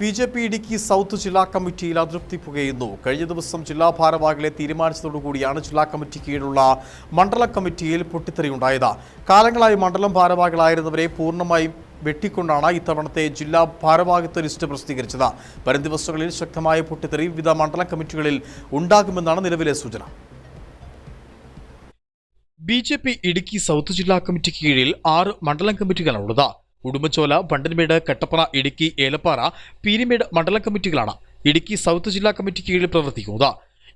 B J P Idukki south ജില്ലാ കമ്മിറ്റിയിൽ അതൃപ്തി പുകയുന്നു. കഴിഞ്ഞ ദിവസം ജില്ലാ ഭാരവാഹികളെ തീരുമാനിച്ചതോടുകൂടിയാണ് ജില്ലാ കമ്മിറ്റി കീഴിലുള്ള മണ്ഡല കമ്മിറ്റിയിൽ പൊട്ടിത്തെറിയുണ്ടായത്. കാലങ്ങളായി മണ്ഡലം ഭാരവാഹികളായിരുന്നവരെ പൂർണമായും വെട്ടിക്കൊണ്ടാണ് ഇത്തവണത്തെ ജില്ലാ ഭാരവാഹിത്വ ലിസ്റ്റ് പ്രസിദ്ധീകരിച്ചത്. വരും ദിവസങ്ങളിൽ ശക്തമായ പൊട്ടിത്തെറി വിവിധ മണ്ഡല കമ്മിറ്റികളിൽ ഉണ്ടാകുമെന്നാണ് നിലവിലെ സൂചന. B J P Idukki south ജില്ലാ കമ്മിറ്റി കീഴിൽ ആറ് മണ്ഡലം കമ്മിറ്റികളാണുള്ളത്. ഉടുമ്പച്ചോല പണ്ടൻമേട് കട്ടപ്പറ ഇടുക്കി ഏലപ്പാറ പീരിമേട് മണ്ഡലം കമ്മിറ്റികളാണ് ഇടുക്കി സൗത്ത് ജില്ലാ കമ്മിറ്റി കീഴിൽ പ്രവർത്തിക്കുന്നത്.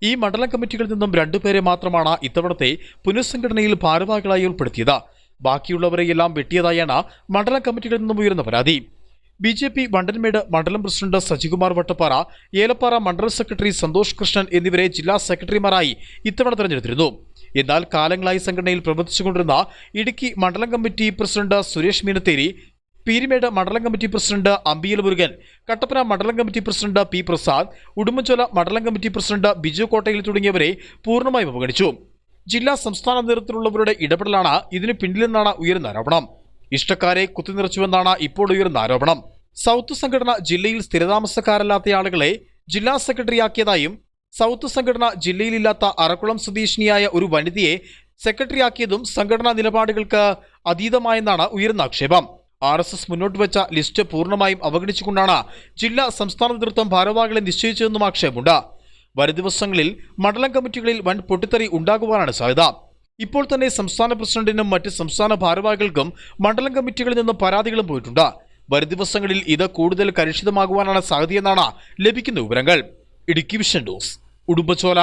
ഈ മണ്ഡലം കമ്മിറ്റികളിൽ നിന്നും രണ്ടുപേരെ മാത്രമാണ് ഇത്തവണത്തെ പുനഃസംഘടനയിൽ ഭാരവാഹികളായി ഉൾപ്പെടുത്തിയത്. ബാക്കിയുള്ളവരെയെല്ലാം വെട്ടിയതായാണ് മണ്ഡലം കമ്മിറ്റികളിൽ നിന്നും ഉയർന്ന പരാതി. ബി ജെ പി വണ്ടൻമേട് മണ്ഡലം പ്രസിഡന്റ് സജികുമാർ വട്ടപ്പാറ ഏലപ്പാറ മണ്ഡലം സെക്രട്ടറി സന്തോഷ് കൃഷ്ണൻ എന്നിവരെ ജില്ലാ സെക്രട്ടറിമാരായി ഇത്തവണ തെരഞ്ഞെടുത്തിരുന്നു. എന്നാൽ കാലങ്ങളായി സംഘടനയിൽ പ്രവർത്തിച്ചുകൊണ്ടിരുന്ന ഇടുക്കി മണ്ഡലം കമ്മിറ്റി പ്രസിഡന്റ് സുരേഷ് മീനത്തേരി പീരിമേട് മണ്ഡലം കമ്മിറ്റി പ്രസിഡന്റ് അമ്പിയൽ മുരുകൻ കട്ടപ്പന മണ്ഡലം committee president P Prasad Udumbanchola മണ്ഡലം കമ്മിറ്റി പ്രസിഡന്റ് ബിജു കോട്ടയിൽ തുടങ്ങിയവരെ പൂർണമായും അവഗണിച്ചു. ജില്ലാ സംസ്ഥാന നേതൃത്വത്തിലുള്ളവരുടെ ഇടപെടലാണ് ഇതിന് പിന്നിലെന്നാണ് ഉയരുന്ന ആരോപണം. ഇഷ്ടക്കാരെ കുത്തിനിറച്ചുവെന്നാണ് ഇപ്പോൾ ഉയരുന്ന ആരോപണം. സൗത്ത് സംഘടന ജില്ലയിൽ സ്ഥിരതാമസക്കാരല്ലാത്ത ആളുകളെ ജില്ലാ സെക്രട്ടറിയാക്കിയതായും സൗത്ത് സംഘടന ജില്ലയിലില്ലാത്ത അറക്കുളം സ്വദേശിനിയായ ഒരു വനിതയെ സെക്രട്ടറിയാക്കിയതും സംഘടനാ നിലപാടുകൾക്ക് അതീതമായെന്നാണ് ഉയർന്ന ആക്ഷേപം. ആർ എസ് എസ് മുന്നോട്ട് വെച്ച ലിസ്റ്റ് പൂർണമായും അവഗണിച്ചുകൊണ്ടാണ് ജില്ലാ സംസ്ഥാന നേതൃത്വം ഭാരവാഹികളെ നിശ്ചയിച്ചതെന്നും ആക്ഷേപമുണ്ട്. വരും ദിവസങ്ങളിൽ മണ്ഡലം കമ്മിറ്റികളിൽ വൻ പൊട്ടിത്തെറി ഉണ്ടാകുവാനാണ് സാധ്യത. ഇപ്പോൾ തന്നെ സംസ്ഥാന പ്രസിഡന്റിനും മറ്റ് സംസ്ഥാന ഭാരവാഹികൾക്കും മണ്ഡലം കമ്മിറ്റികളിൽ നിന്നും പരാതികളും പോയിട്ടുണ്ട്. വരും ദിവസങ്ങളിൽ ഇത് കൂടുതൽ കലുഷിതമാകുവാനാണ് സാധ്യതയെന്നാണ് ലഭിക്കുന്ന വിവരങ്ങൾ. Idukki vision dose ഉടുമ്പച്ചോല